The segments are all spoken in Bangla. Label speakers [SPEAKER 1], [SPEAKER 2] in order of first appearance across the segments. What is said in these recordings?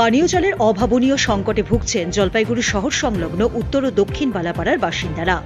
[SPEAKER 1] পানীয় জলের অভাবনীয় সংকটে ভুগছেন জলপাইগুড়ি শহর সংলগ্ন উত্তর ও দক্ষিণ বালাপাড়ার বাসিন্দারা।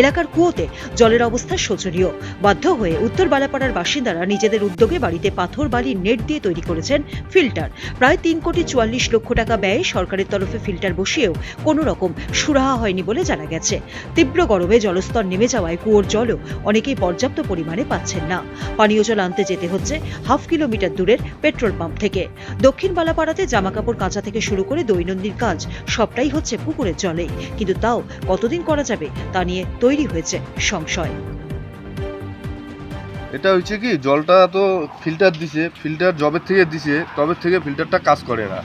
[SPEAKER 1] এলাকার কুয়োতে জলের অবস্থা শোচনীয়। বাধ্য হয়ে উত্তর বালাপাড়ার বাসিন্দারা নিজেদের উদ্যোগে বাড়িতে পাথর বালির নেট দিয়ে তৈরি করেছেন ফিল্টার। প্রায় তিন কোটি চুয়াল্লিশ লক্ষ টাকা ব্যয়ে সরকারের তরফে ফিল্টার বসিয়েও কোনো রকম সুরাহা হয়নি বলে জানা গেছে। তীব্র গরমে জলস্তর নেমে যাওয়ায় কুয়োর জলও অনেকেই পর্যাপ্ত পরিমাণে পাচ্ছেন না। পানীয় জল আনতে যেতে হচ্ছে হাফ কিলোমিটার দূরের পেট্রোল পাম্প থেকে। দক্ষিণ বালাপাড়াতে জামাকাপড় কাচা থেকে শুরু করে দৈনন্দিন কাজ সবটাই হচ্ছে পুকুরের জলে কিন্তু তাও কতদিন করা যাবে তা নিয়ে তৈরি হয়েছে সংশয়।
[SPEAKER 2] এটা হচ্ছে কি, জলটা তো ফিল্টার দিছে ফিল্টার জবের থেকে দিছে, তবে থেকে ফিল্টারটা কাজ করে না।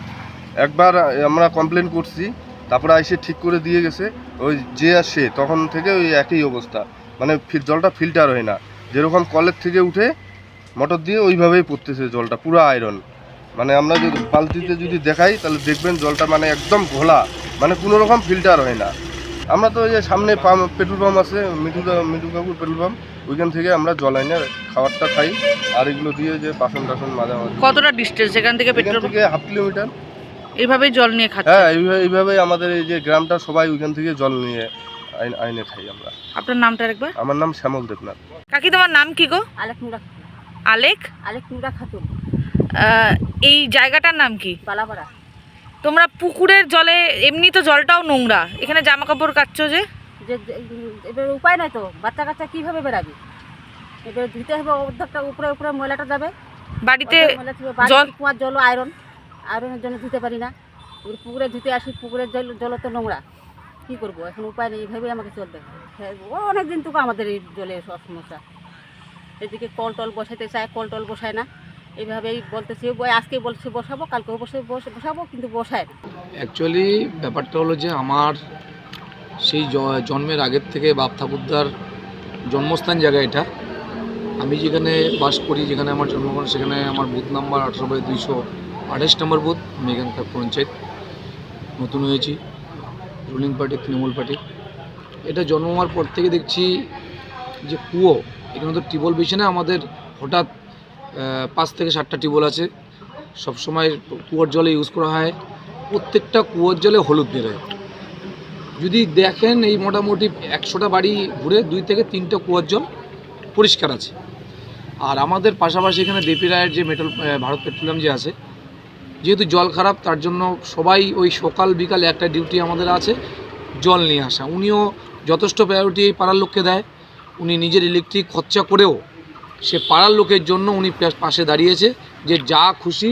[SPEAKER 2] একবার আমরা কমপ্লেন করছি, তারপরে এসে ঠিক করে দিয়ে গেছে, ওই যে আসে তখন থেকে ওই একই অবস্থা। মানে জলটা ফিল্টার হয় না। যেরকম কলের থেকে উঠে, মোটর দিয়ে ওইভাবেই পড়তেছে জলটা, পুরো আয়রন মানে আমরা যদি বালতিতে যদি দেখাই তাহলে দেখবেন জলটা মানে একদম ঘোলা। মানে কোনো রকম ফিল্টার হয় না। আমরা তো ওই যে সামনে পাম্প পেট্রোল পাম্প আছে মিঠু মিঠু কাকুর পেট্রোল পাম্প ওইখান থেকে আমরা জল আনি আর খাবারটা খাই। আর এগুলো দিয়ে যে বাসন টাসন মাজা মাঝে
[SPEAKER 3] কতটা ডিস্টেন্স এখান থেকে পেট্রোল
[SPEAKER 2] থেকে হাফ কিলোমিটার
[SPEAKER 3] এইভাবেই জল নিয়ে খাচ্ছে?
[SPEAKER 2] হ্যাঁ এইভাবে এইভাবেই আমাদের এই যে গ্রামটা সবাই ওইখান থেকে জল নিয়ে আইন আইনে খাই আমরা।
[SPEAKER 3] আপনার নামটা একবার
[SPEAKER 2] আমার নাম শ্যামল দেবনাথ।
[SPEAKER 3] কাকি তোমার নাম কি গো?
[SPEAKER 4] আলেক নুরা
[SPEAKER 3] আলেক?
[SPEAKER 4] আলেক নুরা খাতুন
[SPEAKER 3] এই জায়গাটার নাম কি?
[SPEAKER 4] বালাপাড়া।
[SPEAKER 3] তোমরা পুকুরের জলে এমনি তো জলটাও নোংরা। এখানে জামা কাপড় কাচ্ছ যে?
[SPEAKER 4] এবার উপায় নাই তো। বাচ্চা কাচ্চা কীভাবে বেরাবি? এবার ধুতে হবে অর্ধেকটা উপরে উপরে ময়লাটা যাবে।
[SPEAKER 3] বাড়িতে জল
[SPEAKER 4] কুয়ার জলও আয়রন। আয়রনের জন্য ধুতে পারি না। পুকুরে ধুতে আসি পুকুরের জল জল তো নোংরা। কী করব? এখন উপায় নেই এইভাবেই আমাকে চলতে হবে। হ্যাঁ, অনেক দিন থেকে আমাদের এই জলের সব সমস্যা। এদিকে কল টল বসাইতে চায় কল টল বসায় না। এইভাবেই বলতেছি আজকে বলছে বসাবো কালকেও বসে, বসে- বসাবো, কিন্তু বসায়
[SPEAKER 5] অ্যাকচুয়ালি ব্যাপারটা হলো যে আমার সেই জন্মের আগের থেকে বাপ ঠাকুরদার জন্মস্থান জায়গা এটা। আমি যেখানে বাস করি, যেখানে আমার জন্মগ্রহণ, সেখানে আমার বুথ নাম্বার আঠারো বাই দুইশো আঠাশ নম্বর বুথ, আমি এখানকার পঞ্চায়েত। নতুন হয়েছি রুলিং পার্টি তৃণমূল পার্টি এটা জন্ম হওয়ার পর থেকে দেখছি যে কুয়ো, এখানে তো টিউবওয়েল বেশি না আমাদের হঠাৎ পাঁচ থেকে সাতটা টিউবওয়েল আছে। সবসময় কুয়োর জলে ইউজ করা হয়। প্রত্যেকটা কুয়োর জলে হলুদ বেরোয় যদি দেখেন এই মোটামুটি একশোটা বাড়ি ঘুরে দুই থেকে তিনটা কুয়োর জল পরিষ্কার আছে। আর আমাদের পাশাপাশি এখানে দেপি রায়ের যে মেটাল ভারত পেট্রোলিয়াম যে আছে, যেহেতু জল খারাপ, তার জন্য সবাই ওই সকাল, বিকাল একটা ডিউটি আমাদের আছে, জল নিয়ে আসা। উনিও যথেষ্ট প্রায়োরিটি এই পাড়ার লোককে দেয়। উনি নিজের ইলেকট্রিক খরচা করেও সে পাড়ার লোকের জন্য উনি পাশে দাঁড়িয়েছে যে যা খুশি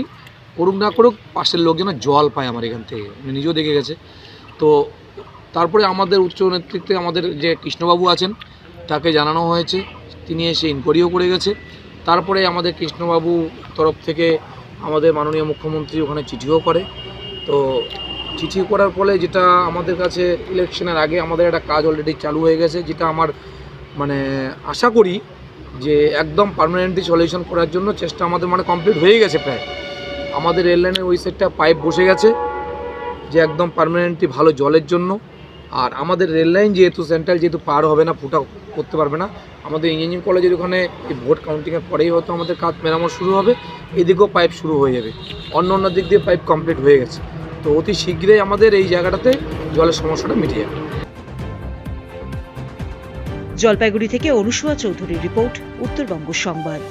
[SPEAKER 5] করুক না করুক, পাশের লোক যেন জল পায় আমার এখান থেকে। উনি নিজেও দেখে গেছে। তো তারপরে আমাদের উচ্চ নেতৃত্বে আমাদের যে কৃষ্ণবাবু আছেন, তাকে জানানো হয়েছে। তিনি এসে ইনকোয়ারিও করে গেছে। তারপরে আমাদের কৃষ্ণবাবু তরফ থেকে আমাদের মাননীয় মুখ্যমন্ত্রী ওখানে চিঠিও করে। তো চিঠি করার ফলে যেটা আমাদের কাছে ইলেকশনের আগে আমাদের একটা কাজ অলরেডি চালু হয়ে গেছে, যেটা আমার মানে আশা করি যে একদম পার্মানেন্টলি সলিউশন করার জন্য চেষ্টা আমাদের মানে কমপ্লিট হয়ে গেছে প্রায়। আমাদের রেল লাইনের ওই সাইডটা পাইপ বসে গেছে, যে একদম পারমানেন্টলি ভালো জলের জন্য। আর আমাদের রেল লাইন যেহেতু সেন্ট্রাল যেহেতু পার হবে না, ফুটা করতে পারবে না, আমাদের ইঞ্জিনিয়ারিং কলেজের ওখানে এই ভোট কাউন্টিংয়ের পরেই হয়তো আমাদের কাজ মেরামত শুরু হবে, এদিকেও পাইপ শুরু হয়ে যাবে। অন্য অন্য দিক দিয়ে পাইপ কমপ্লিট হয়ে গেছে। তো অতি শীঘ্রই আমাদের এই জায়গাটাতে জলের সমস্যাটা মিটে যাবে।
[SPEAKER 1] জলপাইগুড়ি থেকে অনুসুয়া চৌধুরীর রিপোর্ট উত্তরবঙ্গ সংবাদ।